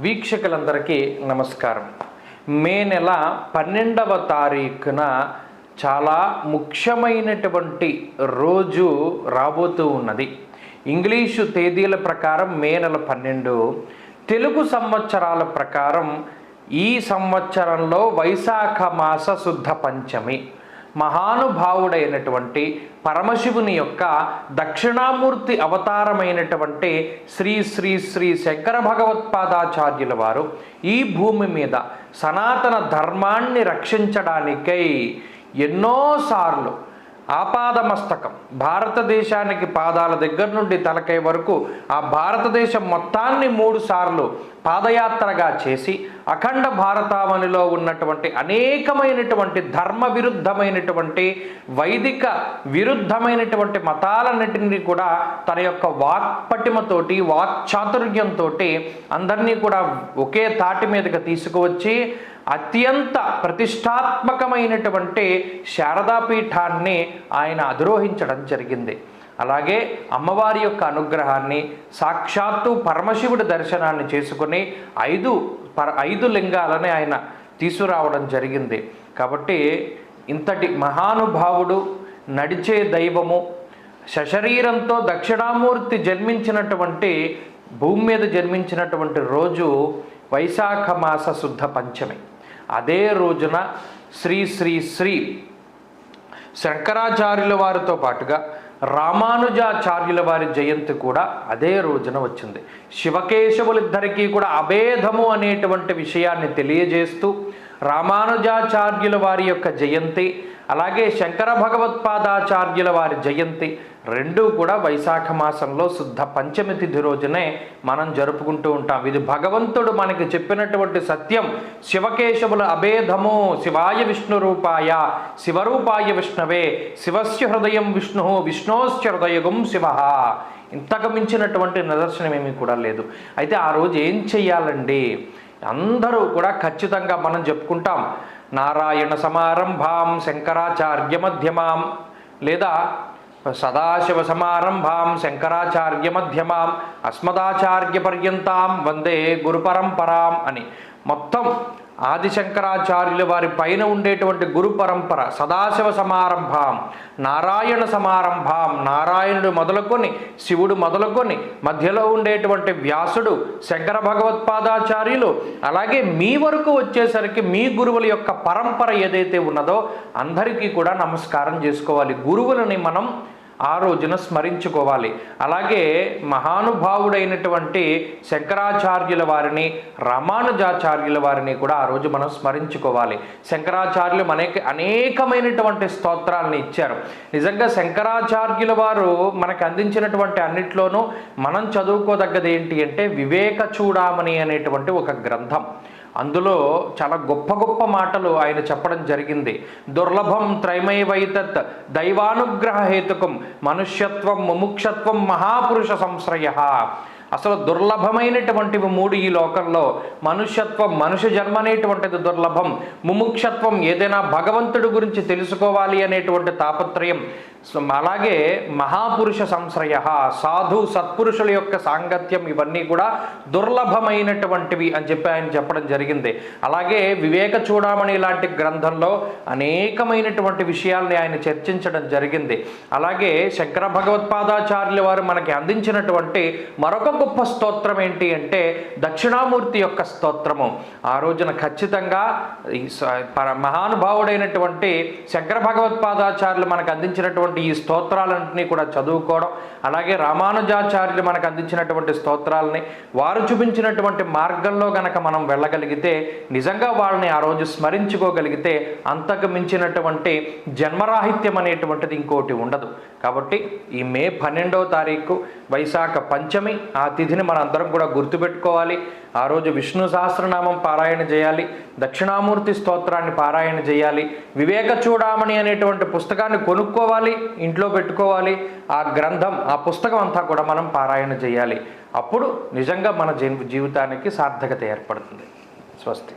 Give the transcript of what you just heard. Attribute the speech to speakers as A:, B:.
A: వీక్షకులందరికీ నమస్కారం. మే నెల పన్నెండవ తారీఖున చాలా ముఖ్యమైనటువంటి రోజు రాబోతూ ఉన్నది. ఇంగ్లీషు తేదీల ప్రకారం మే నెల పన్నెండు తెలుగు సంవత్సరాల ప్రకారం ఈ సంవత్సరంలో వైశాఖ మాస శుద్ధ పంచమి. మహానుభావుడైనటువంటి పరమశివుని యొక్క దక్షిణామూర్తి అవతారమైనటువంటి శ్రీ శ్రీ శ్రీ శంకర భగవత్పాదాచార్యుల వారు ఈ భూమి మీద సనాతన ధర్మాన్ని రక్షించడానికై ఎన్నోసార్లు ఆపాదమస్తకం. భారతదేశానికి పాదాల దగ్గర నుండి తలకై వరకు ఆ భారతదేశం మొత్తాన్ని మూడు సార్లు పాదయాత్రగా చేసి అఖండ భారతావనిలో ఉన్నటువంటి అనేకమైనటువంటి ధర్మ విరుద్ధమైనటువంటి వైదిక విరుద్ధమైనటువంటి మతాలన్నిటినీ కూడా తన యొక్క వాక్పటిమతోటి వాక్చాతుర్యంతో అందరినీ కూడా ఒకే తాటి మీదకి తీసుకువచ్చి అత్యంత ప్రతిష్టాత్మకమైనటువంటి శారదాపీఠాన్ని ఆయన అధిరోహించడం జరిగింది. అలాగే అమ్మవారి యొక్క అనుగ్రహాన్ని సాక్షాత్తు పరమశివుడి దర్శనాన్ని చేసుకుని ఐదు పర ఐదు లింగాలని ఆయన తీసుకురావడం జరిగింది. కాబట్టి ఇంతటి మహానుభావుడు నడిచే దైవము సశరీరంతో దక్షిణామూర్తి జన్మించినటువంటి భూమి మీద జన్మించినటువంటి రోజు వైశాఖ మాస శుద్ధ పంచమి. అదే రోజున శ్రీ శ్రీ శ్రీ శంకరాచార్యుల వారితో పాటుగా రామానుజాచార్యుల వారి జయంతి కూడా అదే రోజున వచ్చింది. శివకేశవులిద్దరికీ కూడా అభేదము అనేటువంటి విషయాన్ని తెలియజేస్తూ రామానుజాచార్యుల వారి యొక్క జయంతి అలాగే శంకర భగవత్పాదాచార్యుల వారి జయంతి రెండూ కూడా వైశాఖ మాసంలో శుద్ధ పంచమి తిథి రోజునే మనం జరుపుకుంటూ ఉంటాం. ఇది భగవంతుడు మనకి చెప్పినటువంటి సత్యం. శివకేశవుల అభేదము శివాయ విష్ణు రూపాయ. శివరూపాయ విష్ణవే. శివస్య హృదయం విష్ణు విష్ణోశ్చ హృదయగం శివ. ఇంతకు మించినటువంటి నిదర్శనం ఏమీ కూడా లేదు. అయితే ఆ రోజు ఏం చెయ్యాలండి? అందరూ కూడా ఖచ్చితంగా మనం చెప్పుకుంటాం నారాయణ సమారంభాం శంకరాచార్య మధ్యమాం లేదా సదాశివ సమారంభాం శంకరాచార్య మధ్యమాం అస్మదాచార్య పర్యంతాం వందే గురు పరంపరాం అని. మొత్తం ఆదిశంకరాచార్యుల వారి పైన ఉండేటువంటి గురు పరంపర సదాశివ సమారంభం నారాయణ సమారంభం నారాయణుడు మొదలుకొని శివుడు మొదలుకొని మధ్యలో ఉండేటువంటి వ్యాసుడు శంకర భగవత్పాదాచార్యులు అలాగే మీ వరకు వచ్చేసరికి మీ గురువుల యొక్క పరంపర ఏదైతే ఉన్నదో అందరికీ కూడా నమస్కారం చేసుకోవాలి. గురువులని మనం ఆ రోజున స్మరించుకోవాలి. అలాగే మహానుభావుడైనటువంటి శంకరాచార్యుల వారిని రామానుజాచార్యుల వారిని కూడా ఆ రోజు మనం స్మరించుకోవాలి. శంకరాచార్యులు మనకి అనేకమైనటువంటి స్తోత్రాలను ఇచ్చారు. నిజంగా శంకరాచార్యుల వారు మనకు అందించినటువంటి అన్నిట్లోనూ మనం చదువుకోదగ్గది ఏంటి అంటే వివేక చూడామణి అనేటువంటి ఒక గ్రంథం. అందులో చాలా గొప్ప గొప్ప మాటలు ఆయన చెప్పడం జరిగింది. దుర్లభం త్రైమైవైతత్ దైవానుగ్రహ హేతుకం మనుష్యత్వం ముముక్షత్వం మహాపురుష సంశ్రయ. అసలు దుర్లభమైనటువంటివి మూడు ఈ లోకంలో మనుష్యత్వం మనుష్య జన్మ అనేటువంటిది దుర్లభం ముముక్షత్వం ఏదైనా భగవంతుడి గురించి తెలుసుకోవాలి అనేటువంటి తాపత్రయం. అలాగే మహాపురుష సంశ్రయ సాధు సత్పురుషుల యొక్క సాంగత్యం ఇవన్నీ కూడా దుర్లభమైనటువంటివి అని చెప్పి ఆయన చెప్పడం జరిగింది. అలాగే వివేక చూడమణి లాంటి గ్రంథంలో అనేకమైనటువంటి విషయాల్ని ఆయన చర్చించడం జరిగింది. అలాగే శంకర భగవత్పాదాచార్యుల వారు మనకి అందించినటువంటి మరొక గొప్ప స్తోత్రం ఏంటి అంటే దక్షిణామూర్తి యొక్క స్తోత్రము. ఆ రోజున ఖచ్చితంగా ఈ మహానుభావుడైనటువంటి శంకర భగవత్పాదాచార్యులు మనకు అందించినటువంటి ఈ స్తోత్రాలన్నింటినీ కూడా చదువుకోవడం అలాగే రామానుజాచార్యులు మనకు అందించినటువంటి స్తోత్రాలని వారు చూపించినటువంటి మార్గంలో గనక మనం వెళ్ళగలిగితే నిజంగా వాళ్ళని ఆ రోజు స్మరించుకోగలిగితే అంతకు మించినటువంటి జన్మరాహిత్యం అనేటువంటిది ఇంకోటి ఉండదు. కాబట్టి ఈ మే పన్నెండవ తారీఖు వైశాఖ పంచమి ఆ తిథిని మన అందరం కూడా గుర్తుపెట్టుకోవాలి. ఆ రోజు విష్ణు సహస్రనామం పారాయణ చేయాలి. దక్షిణామూర్తి స్తోత్రాన్ని పారాయణ చేయాలి. వివేక చూడామణి అనేటువంటి పుస్తకాన్ని కొనుక్కోవాలి. ఇంట్లో పెట్టుకోవాలి. ఆ గ్రంథం ఆ పుస్తకం అంతా కూడా మనం పారాయణ చేయాలి. అప్పుడు నిజంగా మన జీవితానికి సార్థకత ఏర్పడుతుంది. స్వస్తి.